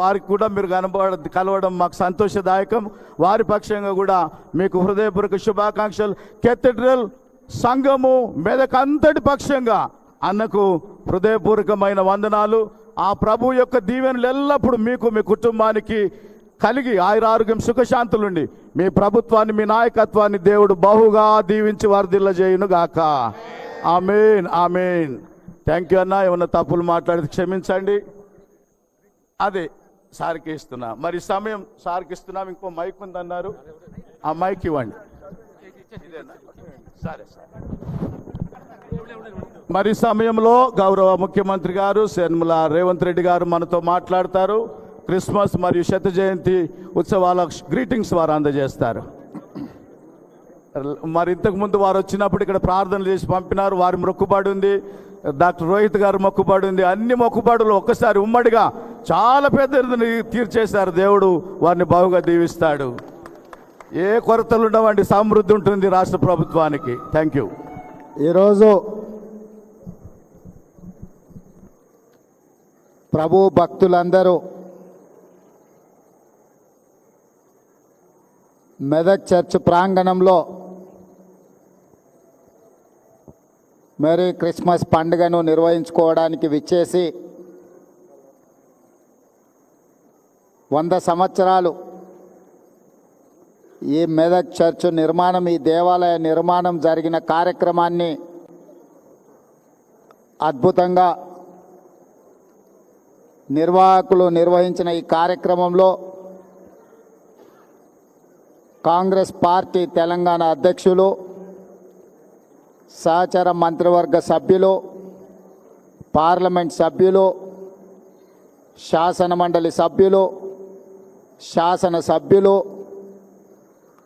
వారికి కూడా మీరు కనబడ కలవడం మాకు సంతోషదాయకం. వారి పక్షంగా కూడా మీకు హృదయపూర్వక శుభాకాంక్షలు. కెథడ్రల్ సంఘము మెదకంతటి పక్షంగా అన్నకు హృదయపూర్వకమైన వందనాలు. ఆ ప్రభు యొక్క దీవెనలు ఎల్లప్పుడూ మీకు మీ కుటుంబానికి కలిగి ఆయురారోగ్యం సుఖశాంతులుండి. మీ ప్రభుత్వాన్ని మీ నాయకత్వాన్ని దేవుడు బహుగా దీవించి వర్ధిల్ల చేయును గాక ఆమెన్ ఆమెన్. థ్యాంక్ యూ అన్న ఏమన్నా తప్పులు మాట్లాడితే క్షమించండి. అదే సార్కి ఇస్తున్నా. మరి సమయం సార్కి ఇస్తున్నాం ఇంకో మైక్ ఉందన్నారు. ఆ మైక్ ఇవ్వండి. సరే సరే. మరి సమయంలో గౌరవ ముఖ్యమంత్రి గారు శర్మల రేవంత్ రెడ్డి గారు మనతో మాట్లాడతారు. క్రిస్మస్ మరియు శత జయంతి ఉత్సవాల గ్రీటింగ్స్ వారు అందజేస్తారు. మరి ఇంతకు ముందు వారు వచ్చినప్పుడు ఇక్కడ ప్రార్థనలు చేసి పంపినారు. వారి మొక్కుబడి ఉంది. డాక్టర్ రోహిత్ గారు మొక్కుబడి ఉంది. అన్ని మొక్కుబడులు ఒక్కసారి ఉమ్మడిగా చాలా పెద్ద తీర్చేశారు దేవుడు. వారిని బాగుగా దీవిస్తాడు. ఏ కొరతలు ఉండవండి సమృద్ధి ఉంటుంది రాష్ట్ర ప్రభుత్వానికి. థ్యాంక్ యూ ఈరోజు ప్రభు భక్తులందరూ మెదక్ చర్చ్ ప్రాంగణంలో మేరీ క్రిస్మస్ పండుగను నిర్వహించుకోవడానికి విచ్చేసి వంద సంవత్సరాలు. ఈ మెదక్ చర్చ్ నిర్మాణం ఈ దేవాలయ నిర్మాణం జరిగిన కార్యక్రమాన్ని అద్భుతంగా నిర్వాహకులు నిర్వహించిన ఈ కార్యక్రమంలో కాంగ్రెస్ పార్టీ తెలంగాణ అధ్యక్షులు సహచర మంత్రివర్గ సభ్యులు పార్లమెంట్ సభ్యులు శాసన మండలి సభ్యులు శాసన సభ్యులు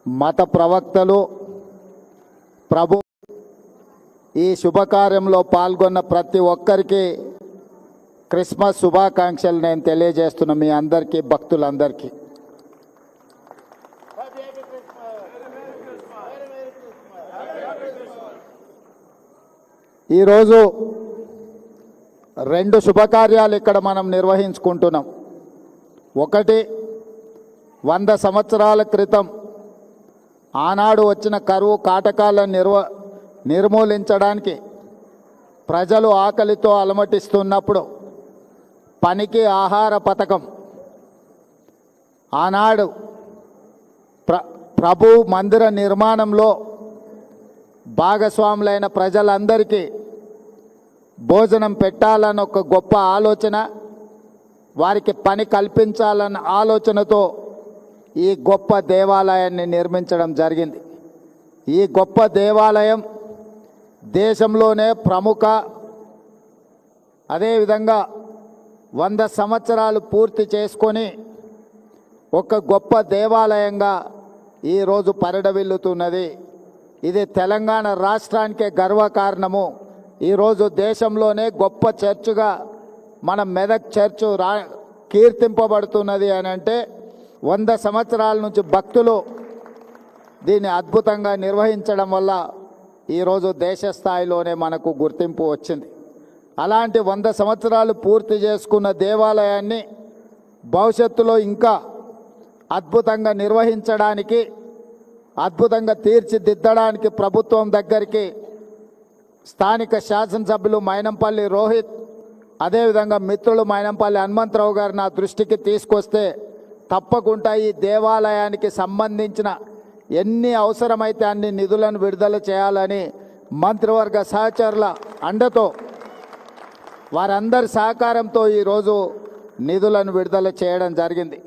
మత ప్రవక్తలు ప్రభు ఈ శుభకార్యంలో పాల్గొన్న ప్రతి ఒక్కరికి క్రిస్మస్ శుభాకాంక్షలు నేను తెలియజేస్తున్నా మీ అందరికీ భక్తులందరికీ. ఈరోజు రెండు శుభకార్యాలు ఇక్కడ మనం నిర్వహించుకుంటున్నాం. ఒకటి వంద సంవత్సరాల క్రితం ఆనాడు వచ్చిన కరువు కాటకాలను నిర్వ నిర్మూలించడానికి ప్రజలు ఆకలితో అలమటిస్తున్నప్పుడు పనికి ఆహార పథకం. ఆనాడు ప్ర ప్రభు మందిర నిర్మాణంలో భాగస్వాములైన ప్రజలందరికీ భోజనం పెట్టాలని ఒక గొప్ప ఆలోచన వారికి పని కల్పించాలన్న ఆలోచనతో ఈ గొప్ప దేవాలయాన్ని నిర్మించడం జరిగింది. ఈ గొప్ప దేవాలయం దేశంలోనే ప్రముఖ. అదేవిధంగా వంద సంవత్సరాలు పూర్తి చేసుకొని ఒక గొప్ప దేవాలయంగా ఈరోజు పరిడవిల్లుతున్నది. ఇది తెలంగాణ రాష్ట్రానికే గర్వకారణము. ఈరోజు దేశంలోనే గొప్ప చర్చుగా మన మెదక్ చర్చు రా కీర్తింపబడుతున్నది అని అంటే వంద సంవత్సరాల నుంచి భక్తులు దీన్ని అద్భుతంగా నిర్వహించడం వల్ల ఈరోజు దేశ స్థాయిలోనే మనకు గుర్తింపు వచ్చింది. అలాంటి వంద సంవత్సరాలు పూర్తి చేసుకున్న దేవాలయాన్ని భవిష్యత్తులో ఇంకా అద్భుతంగా నిర్వహించడానికి అద్భుతంగా తీర్చిదిద్దడానికి ప్రభుత్వం దగ్గరికి స్థానిక శాసనసభ్యులు మైనంపల్లి రోహిత్ అదేవిధంగా మిత్రులు మైనంపల్లి హనుమంతరావు గారు నా దృష్టికి తీసుకొస్తే తప్పకుండా ఈ దేవాలయానికి సంబంధించిన ఎన్ని అవసరమైతే అన్ని నిధులను విడుదల చేయాలని మంత్రివర్గ సహచరుల అండతో వారందరి సహకారంతో ఈరోజు నిధులను విడుదల చేయడం జరిగింది.